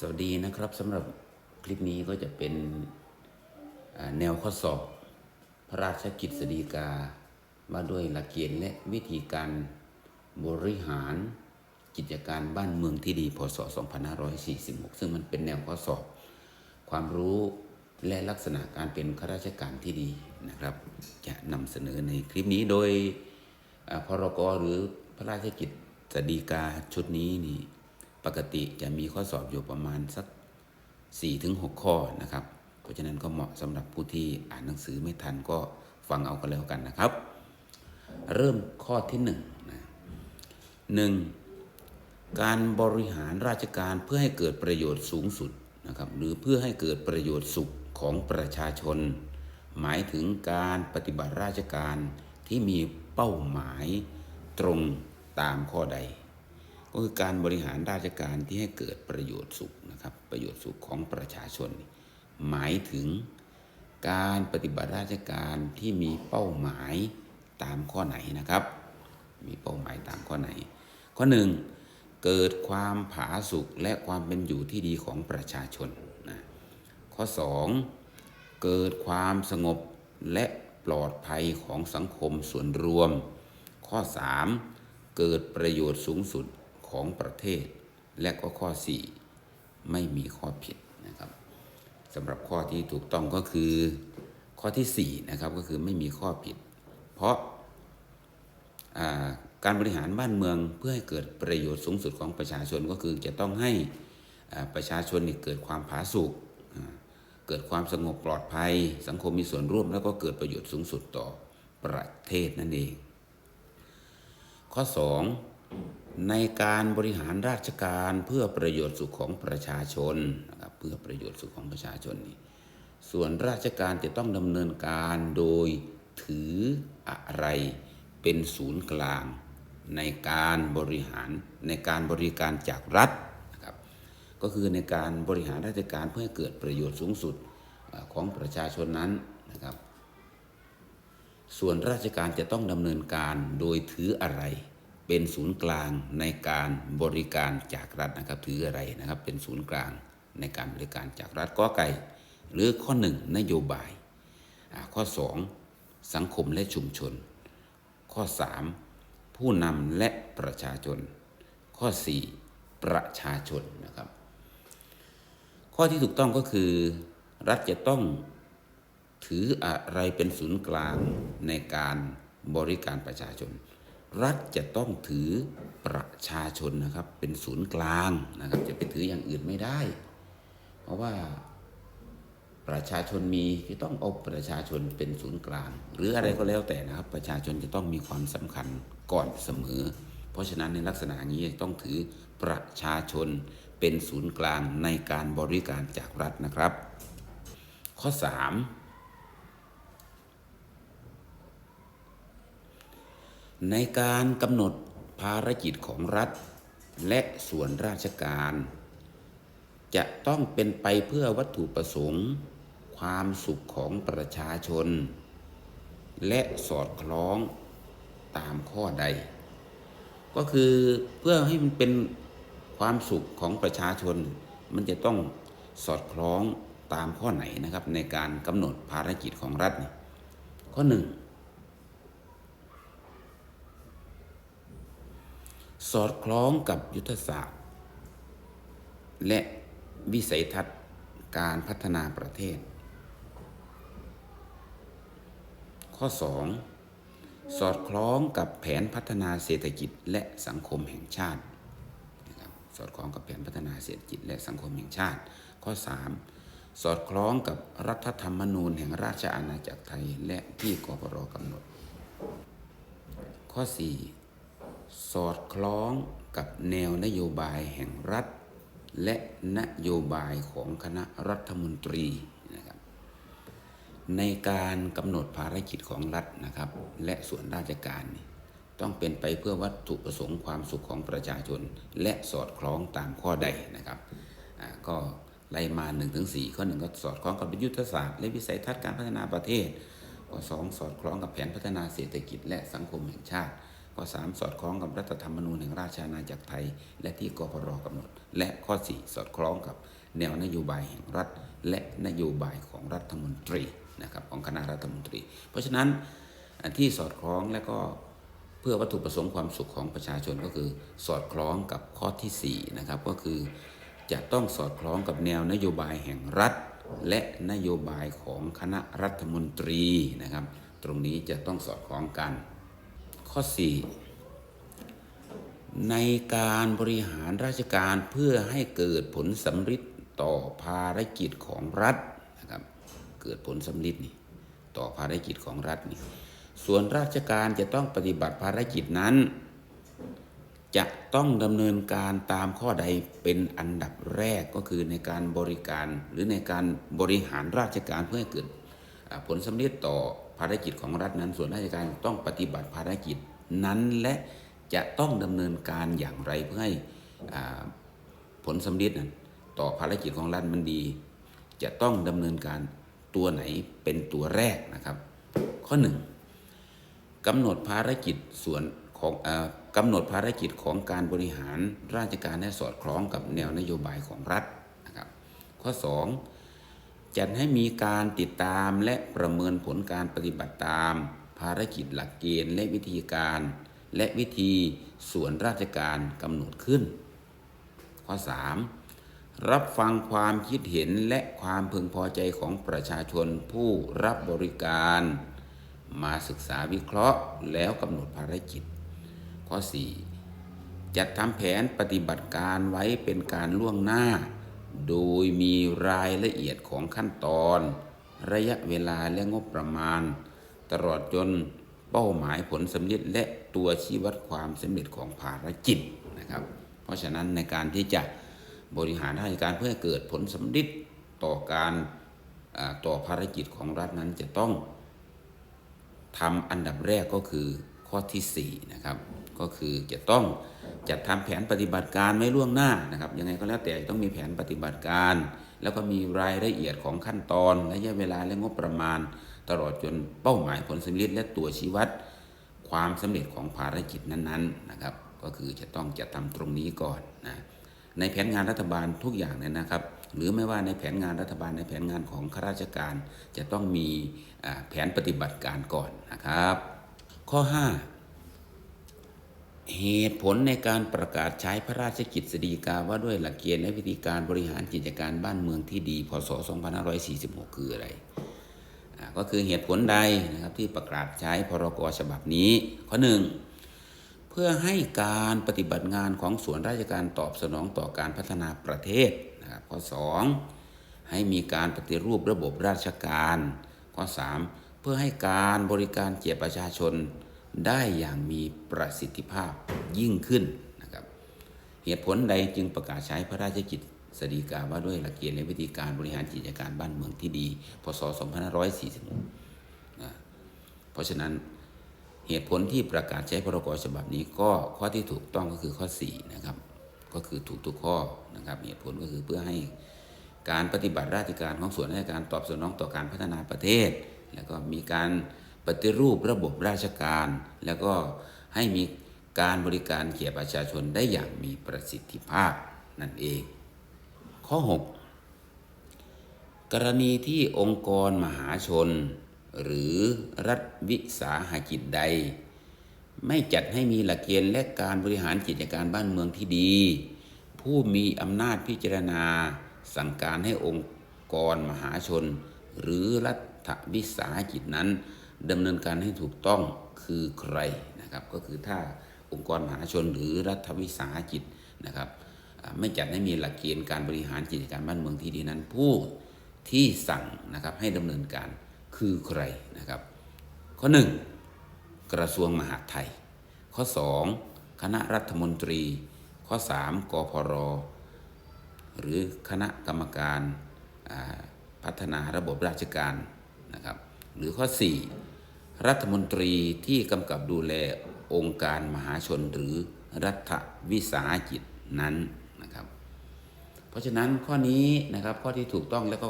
สวัสดีนะครับสำหรับคลิปนี้ก็จะเป็นแนวข้อสอบ พระราชกิจสฎีกามาด้วยหลักเกณฑ์และวิธีการบริหารกิจการบ้านเมืองที่ดีพศ 2546 ซึ่งมันเป็นแนวข้อสอบ ความรู้และลักษณะการเป็นข้าราชการที่ดีนะครับ จะนำเสนอในคลิปนี้โดยพรกหรือพระราชกิจสฎีกาชุดนี้นี่ ปกติจะมีข้อสอบอยู่ประมาณสัก 4-6 ข้อนะครับ เพราะฉะนั้นก็เหมาะสำหรับผู้ที่อ่านหนังสือไม่ทันก็ฟังเอากันแล้วกันนะครับ เริ่มข้อที่1นงนะหนึ่งการบริหารราชการเพื่อให้เกิดประโยชน์สูงสุดนะครับหรือเพื่อให้เกิดประโยชน์สุขของประชาชน หมายถึงการปฏิบัติราชการที่มีเป้าหมายตรงตามข้อใด ก็คือการบริหารราชการที่ให้เกิดประโยชน์สุขนะครับ ประโยชน์สุขของประชาชน หมายถึงการปฏิบัติราชการที่มีเป้าหมายตามข้อไหนนะครับ มีเป้าหมายตามข้อไหน ข้อหนึ่งเกิดความผาสุกและความเป็นอยู่ที่ดีของประชาชนนะข้อสองเกิดความสงบและปลอดภัยของสังคมส่วนรวม ข้อ 3 เกิดประโยชน์สูงสุด ของประเทศ และก็ข้อ 4 ไม่มีข้อผิดนะครับสำหรับข้อที่ถูกต้องก็คือข้อที่4นะครับก็คือไม่มีข้อผิด เพราะาการบริหารบ้านเมืองเพื่อให้เกิดประโยชน์สูงสุดของประชาชนก็คือจะต้องให้ประชาชนนี่เกิดความผาสุกเกิดความสงบปลอดภัย สังคมมีส่วนร่วมแล้วก็เกิดประโยชน์สูงสุดต่อประเทศนั่นเอง ข้อ 2 ในการบริหารราชการเพื่อประโยชน์สุขของประชาชนนะครับเพื่อประโยชน์สุขของประชาชนนี่ส่วนราชการจะต้องดำเนินการโดยถืออะไรเป็นศูนย์กลาง ในการบริหารในการบริการจากรัฐนะครับก็คือในการบริหารราชการเพื่อให้เกิดประโยชน์สูงสุดของประชาชนนั้นนะครับ ส่วนราชการจะต้องดำเนินการโดยถืออะไร เป็นศูนย์กลางในการบริการจากรัฐนะครับ ถืออะไรนะครับ เป็นศูนย์กลางในการบริการจากรัฐก็ไก่ หรือข้อ 1 นโยบาย ข้อ 2 สังคมและชุมชน ข้อ 3 ผู้นำและประชาชน ข้อ 4 ประชาชนนะครับ ข้อที่ถูกต้องก็คือ รัฐจะต้องถืออะไรเป็นศูนย์กลางในการบริการประชาชน รัฐจะต้องถือประชาชนนะครับ เป็นศูนย์กลางนะครับ จะไปถืออย่างอื่นไม่ได้ เพราะว่าประชาชนมีจะต้องเอาประชาชนเป็นศูนย์กลาง หรืออะไรก็แล้วแต่นะครับ ประชาชนจะต้องมีความสำคัญก่อนเสมอ เพราะฉะนั้นในลักษณะนี้ต้องถือประชาชนเป็นศูนย์กลางในการบริการจากรัฐนะครับ ข้อ 3 ในการกำหนดภารกิจของรัฐ และส่วนราชการ จะต้องเป็นไปเพื่อวัตถุประสงค์ ความสุขของประชาชน และสอดคล้องตามข้อใด ก็คือเพื่อให้มันเป็นความสุขของประชาชน มันจะต้องสอดคล้องตามข้อไหนนะครับ ในการกำหนดภารกิจของรัฐ ข้อหนึ่ง สอดคล้องกับยุทธศาสตร์ และวิสัยทัศน์การพัฒนาประเทศ ข้อ 2 สอดคล้องกับแผนพัฒนาเศรษฐกิจและสังคมแห่งชาติสอดคล้องกับแผนพัฒนาเศรษฐกิจและสังคมแห่งชาติ ข้อ 3 สอดคล้องกับรัฐธรรมนูญแห่งราชอาณาจักรไทยและที่กปรกำหนด ข้อ 4 สอดคล้องกับแนวนโยบายแห่งรัฐ และนโยบายของคณะรัฐมนตรีนะครับในการกำหนดภารกิจของรัฐนะครับ และส่วนราชการนี่ต้องเป็นไปเพื่อวัตถุประสงค์ความสุขของประชาชน และสอดคล้องตามข้อใดนะครับก็ไล่มา1นถึงสข้อหนึ่งก็สอดคล้องกับยุทธศาสตร์และวิสัยทัศน์การพัฒนาประเทศข้อ2สอดคล้องกับแผนพัฒนาเศรษฐกิจและสังคมแห่งชาติ ข้อ 3 สอดคล้องกับรัฐธรรมนูญแห่งราชอาณาจักรไทย และที่กพรกำหนด และข้อ 4 สอดคล้องกับแนวนโยบายแห่งรัฐ และนโยบายของรัฐมนตรีนะครับของคณะรัฐมนตรี เพราะฉะนั้นอันที่สอดคล้องและก็เพื่อวัตถุประสงค์ความสุขของประชาชนก็คือสอดคล้องกับข้อที่4นะครับก็คือจะต้องสอดคล้องกับแนวนโยบายแห่งรัฐ และนโยบายของคณะรัฐมนตรีนะครับ ตรงนี้จะต้องสอดคล้องกัน ข้อ 4 ในการบริหารราชการเพื่อให้เกิดผลสำฤทธิ์ต่อภารกิจของรัฐนะครับเกิดผลสำฤทธิ์นี่ต่อภารกิจของรัฐนี่ส่วนราชการจะต้องปฏิบัติภารกิจนั้น จะต้องดำเนินการตามข้อใดเป็นอันดับแรกก็คือในการบริการหรือในการบริหารราชการเพื่อให้เกิดผลสำเร็จต่อ ภารกิจของรัฐนั้นส่วนราชการต้องปฏิบัติภารกิจนั้นและจะต้องดำเนินการอย่างไรเพื่อให้ผลสำเร็จนั้นต่อภารกิจของรัฐมันดี จะต้องดำเนินการตัวไหนเป็นตัวแรกนะครับ ข้อหนึ่งกำหนดภารกิจส่วนของอกำหนดภารกิจของการบริหารราชการให้สอดคล้องกับแนวนโยบายของรัฐนะครับ ข้อ 2 จัดให้มีการติดตามและประเมินผลการปฏิบัติตาม ภารกิจหลักเกณฑ์และวิธีการ และวิธีส่วนราชการกำหนดขึ้น ข้อ 3 รับฟังความคิดเห็นและความพึงพอใจของประชาชนผู้รับบริการ มาศึกษาวิเคราะห์แล้วกำหนดภารกิจ ข้อ 4 จัดทำแผนปฏิบัติการไว้เป็นการล่วงหน้า โดยมีรายละเอียดของขั้นตอน ระยะเวลาและงบประมาณ ตลอดจนเป้าหมายผลสำเร็จและตัวชี้วัดความสำเร็จของภารกิจนะครับ เพราะฉะนั้นในการที่จะบริหารราชการเพื่อเกิดผลสำเร็จต่อการต่อภารกิจของรัฐนั้นจะต้องทำอันดับแรกก็คือข้อที่4นะครับ ก็คือจะต้องจัดทำแผนปฏิบัติการไว้ล่วงหน้านะครับ ยังไงก็แล้วแต่ต้องมีแผนปฏิบัติการ แล้วก็มีรายละเอียดของขั้นตอนระยะเวลาและงบประมาณ ตลอดจนเป้าหมายผลสำเร็จและตัวชี้วัด ความสำเร็จของภารกิจนั้นๆนะครับ ก็คือจะต้องจัดทำตรงนี้ก่อนนะในแผนงานรัฐบาลทุกอย่างเนี่ยนะครับ หรือไม่ว่าในแผนงานรัฐบาลในแผนงานของข้าราชการ จะต้องมีแผนปฏิบัติการก่อนนะครับ ข้อ 5 เหตุผลในการประกาศใช้พระราชกิจสีกาว่าด้วยหลักเกณฑ์และวิธีการบริหารกิจการบ้านเมืองที่ดี พศ 2546 คืออะไร ก็คือเหตุผลใดนะครับที่ประกาศใช้พรกฉบับนี้ ข้อ 1 เพื่อให้การปฏิบัติงานของส่วนราชการตอบสนองต่อการพัฒนาประเทศนะครับข้อ 2 ให้มีการปฏิรูประบบราชการ ข้อ 3 เพื่อให้การบริการเกียประชาชน ได้อย่างมีประสิทธิภาพยิ่งขึ้นนะครับ เหตุผลใดจึงประกาศใช้พระราชกิจสฎีกาว่าด้วยหลักเกณฑ์และวิธีการบริหารกิจการบ้านเมืองที่ดี พศ 2546นะเพราะฉะนั้นเหตุผลที่ประกาศใช้พรกฉบับนี้ก็ข้อที่ถูกต้องก็คือข้อ 4 นะครับ ก็คือถูกทุกข้อนะครับ เหตุผลก็คือเพื่อให้การปฏิบัติราชการของส่วนราชการตอบสนองต่อการพัฒนาประเทศ แล้วก็มีการ ปฏิรูประบบราชการ แล้วก็ให้มีการบริการเกียประชาชนได้อย่างมีประสิทธิภาพนั่นเอง ข้อ 6 กรณีที่องค์กรมหาชน หรือรัฐวิสาหกิจใด ไม่จัดให้มีหลักเกณฑ์และการบริหารกิจการบ้านเมืองที่ดี ผู้มีอำนาจพิจารณา สั่งการให้องค์กรมหาชน หรือรัฐวิสาหกิจนั้น ดำเนินการให้ถูกต้องคือใครนะครับ ก็คือถ้าองค์กรมหาชนหรือรัฐวิสาหกิจนะครับไม่จัดให้มีหลักเกณฑ์การบริหารกิจการบ้านเมืองที่ดีนั้นผู้ที่สั่งนะครับให้ดำเนินการคือใครนะครับ ข้อ 1 กระทรวงมหาดไทย ข้อ 2 คณะรัฐมนตรี ข้อ 3กพรหรือคณะกรรมการพัฒนาระบบราชการนะครับ หรือข้อ 4 รัฐมนตรีที่กำกับดูแลองค์การมหาชนหรือรัฐวิสาหกิจนั้นนะครับ เพราะฉะนั้นข้อนี้นะครับข้อที่ถูกต้องแล้วก็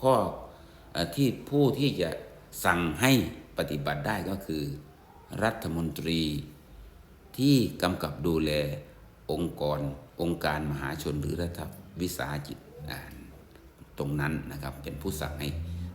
ข้ออที่ผู้ที่จะสั่งให้ปฏิบัติได้ก็คือ รัฐมนตรีที่กำกับดูแลองค์กร องค์การมหาชนหรือรัฐวิสาหกิจตรงนั้นนะครับเป็นผู้สั่งให้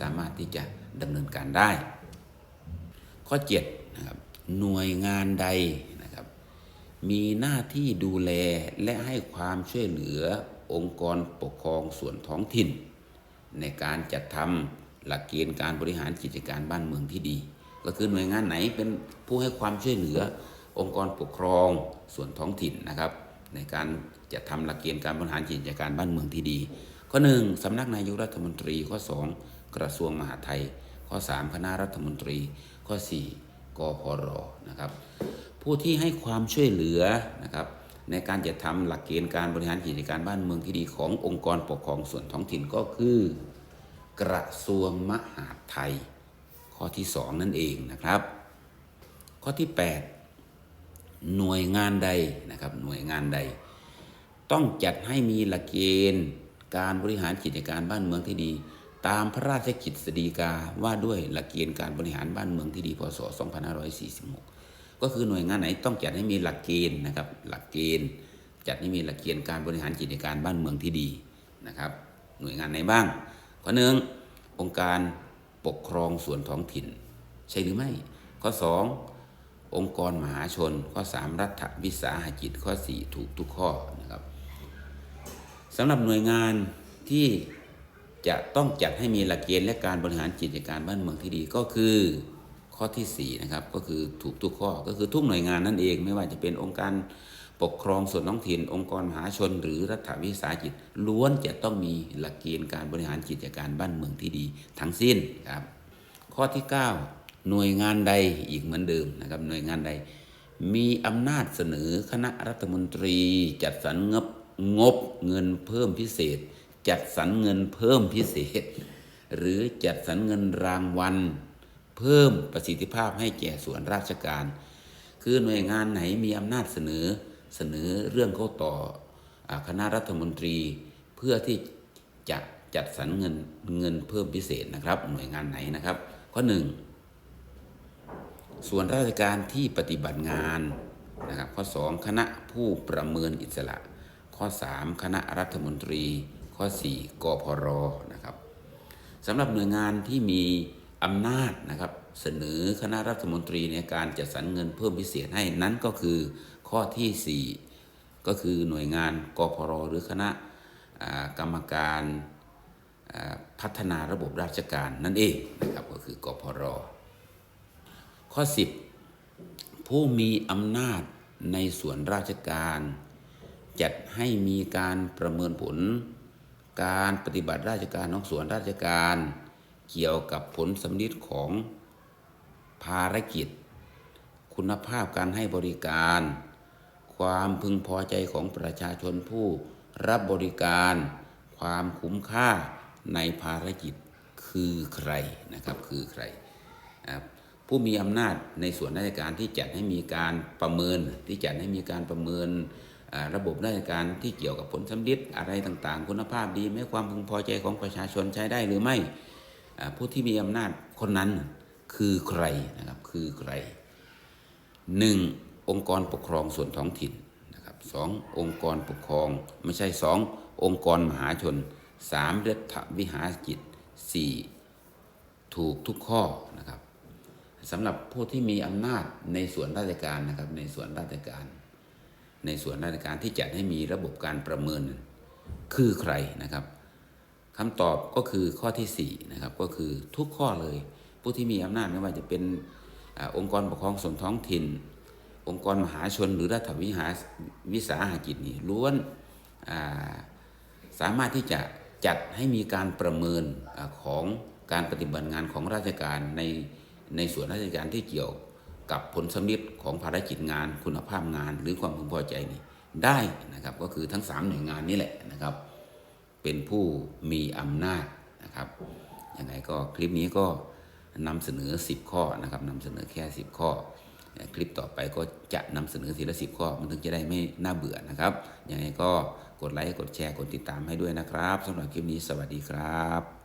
สามารถที่จะดำเนินการได้ ข้อ7นะครับหน่วยงานใดนะครับ มีหน้าที่ดูแลและให้ความช่วยเหลือองค์กรปกครองส่วนท้องถิ่น ในการจัดทำหลักเกณฑ์การบริหารกิจการบ้านเมืองที่ดี ก็คือหน่วยงานไหนเป็นผู้ให้ความช่วยเหลือองค์กรปกครองส่วนท้องถิ่นนะครับ ในการจัดทำหลักเกณฑ์การบริหารกิจการบ้านเมืองที่ดี ข้อ 1สำนักนายกรัฐมนตรีข้อ 2 กระทรวงมหาดไทย ข้อ 3 คณะรัฐมนตรี ข้อ 4กพรนะครับ ผู้ที่ให้ความช่วยเหลือนะครับในการจะทำหลักเกณฑ์การบริหารกิจการบ้านเมืองที่ดีขององค์กรปกครองส่วนท้องถิ่นก็คือ กระทรวงมหาดไทย ข้อที่ 2 นั่นเองนะครับ ข้อที่ 8 หน่วยงานใดนะครับหน่วยงานใด ต้องจัดให้มีหลักเกณฑ์การบริหารกิจการบ้านเมืองที่ดี ตามพระราชกิจสฎีกาว่าด้วยหลักเกณฑ์การบริหารบ้านเมืองที่ดีพศ 2546 ก็คือหน่วยงานไหนต้องจัดให้มีหลักเกณฑ์นะครับ หลักเกณฑ์จัดให้มีหลักเกณฑ์การบริหารกิจการบ้านเมืองที่ดีนะครับ หน่วยงานไหนบ้าง ข้อหนึ่งองค์การปกครองส่วนท้องถิ่น ใช่หรือไม่ ข้อ 2 องค์กรมหาชน ข้อ 3 รัฐวิสาหกิจข้อ 4 ถูกทุกข้อนะครับสำหรับหน่วยงานที่ จะต้องจัดให้มีหลักเกณฑ์และการบริหารกิจการบ้านเมืองที่ดีก็คือข้อที่4นะครับก็คือถูกทุกข้อก็คือทุกหน่วยงานนั่นเองไม่ว่าจะเป็นองค์การปกครองส่วนท้องถิ่น องค์กรมหาชน หรือรัฐวิสาหกิจล้วนจะต้องมีหลักเกณฑ์การบริหารกิจการบ้านเมืองที่ดี ทั้งสิ้นครับข้อที่ 9 หน่วยงานใดอีกเหมือนเดิมนะครับหน่วยงานใด มีอำนาจเสนอคณะรัฐมนตรี จัดสรรงบงบเงินเพิ่มพิเศษ จัดสรรเงินเพิ่มพิเศษ หรือจัดสรรเงินรางวัล เพิ่มประสิทธิภาพให้แก่ส่วนราชการ คือหน่วยงานไหนมีอำนาจเสนอเสนอเรื่องเข้าต่อคณะรัฐมนตรี เพื่อที่จะจัดสรรเงินเงินเพิ่มพิเศษนะครับ หน่วยงานไหนนะครับ ข้อหนึ่งส่วนราชการที่ปฏิบัติงานนะครับข้อ 2 คณะผู้ประเมินอิสระ ข้อ 3 คณะรัฐมนตรี ข้อ 4กพรนะครับสำหรับหน่วยงานที่มีอำนาจนะครับเสนอคณะรัฐมนตรีในการจัดสรรเงินเพิ่มพิเศษให้นั้นก็คือข้อทีสี่ 4 ก็คือหน่วยงานกพรหรือคณะกรรมการพัฒนาระบบราชการนั่นเองนะครับก็คือกพรข้อ 10 ผู้มีอำนาจในส่วนราชการ จัดให้มีการประเมินผล การปฏิบัติราชการของส่วนราชการ เกี่ยวกับผลสำลิดของภารกิจ คุณภาพการให้บริการ ความพึงพอใจของประชาชนผู้รับบริการ ความคุ้มค่าในภารกิจคือใครนะครับคือใคร ผู้มีอำนาจในส่วนราชการที่จัดให้มีการประเมินที่จัดให้มีการประเมิน ระบบราชการที่เกี่ยวกับผลสำลิดอะไรต่างๆ คุณภาพดีไหมความพึงพอใจของประชาชนใช้ได้หรือไม่ผู้ที่มีอำนาจคนนั้นคือใครนะครับคือใครหนึ่งองค์กรปกครองส่วนท้องถิ่นนะครับสององค์กรปกครองไม่ใช่สององค์กรมหาชนสามรัฐวิหารกิจสี่ถูกทุกข้อนะครับสำหรับผู้ที่มีอำนาจในส่วนราชการนะครับในส่วนราชการ ในส่วนราชการที่จัดให้มีระบบการประเมินคือใครนะครับคำตอบก็คือข้อที่สี่นะครับก็คือทุกข้อเลย ผู้ที่มีอำนาจไม่ว่าจะเป็นอองค์กรปกครองส่วนท้องถิ่น องค์กรมหาชนหรือรัฐวิหารวิสาหกิจนี่ล้วนาสามารถที่จะจัดให้มีการประเมินอของการปฏิบัติงานของราชการในในส่วนราชการที่เกี่ยว กับผลสำลิดของภารกิจงานคุณภาพงานหรือความพึงพอใจนี่ได้นะครับก็คือทั้ง 3 หน่วยงานนี้แหละนะครับ เป็นผู้มีอำนาจนะครับยังไงก็คลิปนี้ก็นำเสนอ 10 ข้อนะครับนำเสนอแค่ 10 ข้อ คลิปต่อไปก็จะนำเสนอทีละสิบข้อ มันถึงจะได้ไม่น่าเบื่อนะครับยังไงก็กดไลค์กดแชร์กดติดตามให้ด้วยนะครับสำหรับคลิปนี้สวัสดีครับ